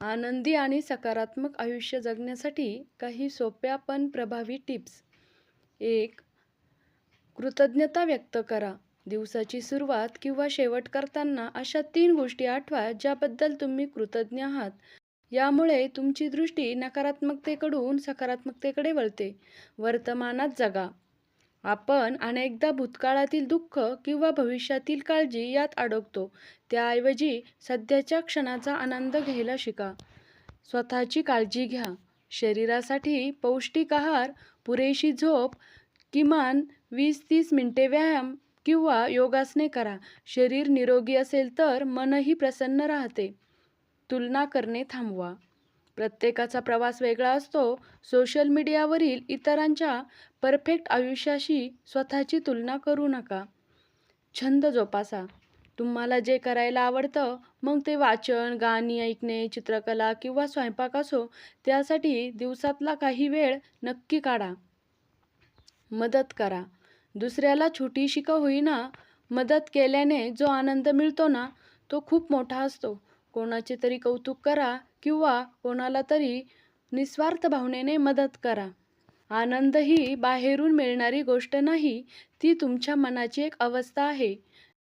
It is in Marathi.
आनंदी आणि सकारात्मक आयुष्य जगण्यासाठी काही सोप्या पण प्रभावी टिप्स. एक कृतज्ञता व्यक्त करा. दिवसाची सुरुवात किंवा शेवट करताना अशा तीन गोष्टी आठवा ज्याबद्दल तुम्ही कृतज्ञ आहात. यामुळे तुमची दृष्टी नकारात्मकतेकडून सकारात्मकतेकडे वळते. वर्तमानात जगा. आपण अनेकदा भूतकाळातील दुःख किंवा भविष्यातील काळजी यात अडकतो. त्याऐवजी सध्याच्या क्षणाचा आनंद घ्यायला शिका. स्वतःची काळजी घ्या. शरीरासाठी पौष्टिक आहार पुरेशी झोप किमान वीस तीस मिनटे व्यायाम किंवा योगासने करा. शरीर निरोगी असेल तर मनही प्रसन्न राहते. तुलना करणे थांबवा. प्रत्येकाचा प्रवास वेगळा असतो सोशल मीडियावरील इतरांच्या परफेक्ट आयुष्याशी स्वतःची तुलना करू नका. छंद जोपासा. तुम्हाला जे करायला आवडतं मग ते वाचन गाणी ऐकणे चित्रकला किंवा स्वयंपाक असो त्यासाठी दिवसातला काही वेळ नक्की काढा. मदत करा. दुसऱ्याला छोटीशी का होईना मदत केल्याने जो आनंद मिळतो ना तो खूप मोठा असतो. कोणाचे तरी कौतुक करा किंवा कोणाला तरी निस्वार्थ भावनेने मदत करा. आनंद ही बाहेरून मिळणारी गोष्ट नाही ती तुमच्या मनाची एक अवस्था आहे.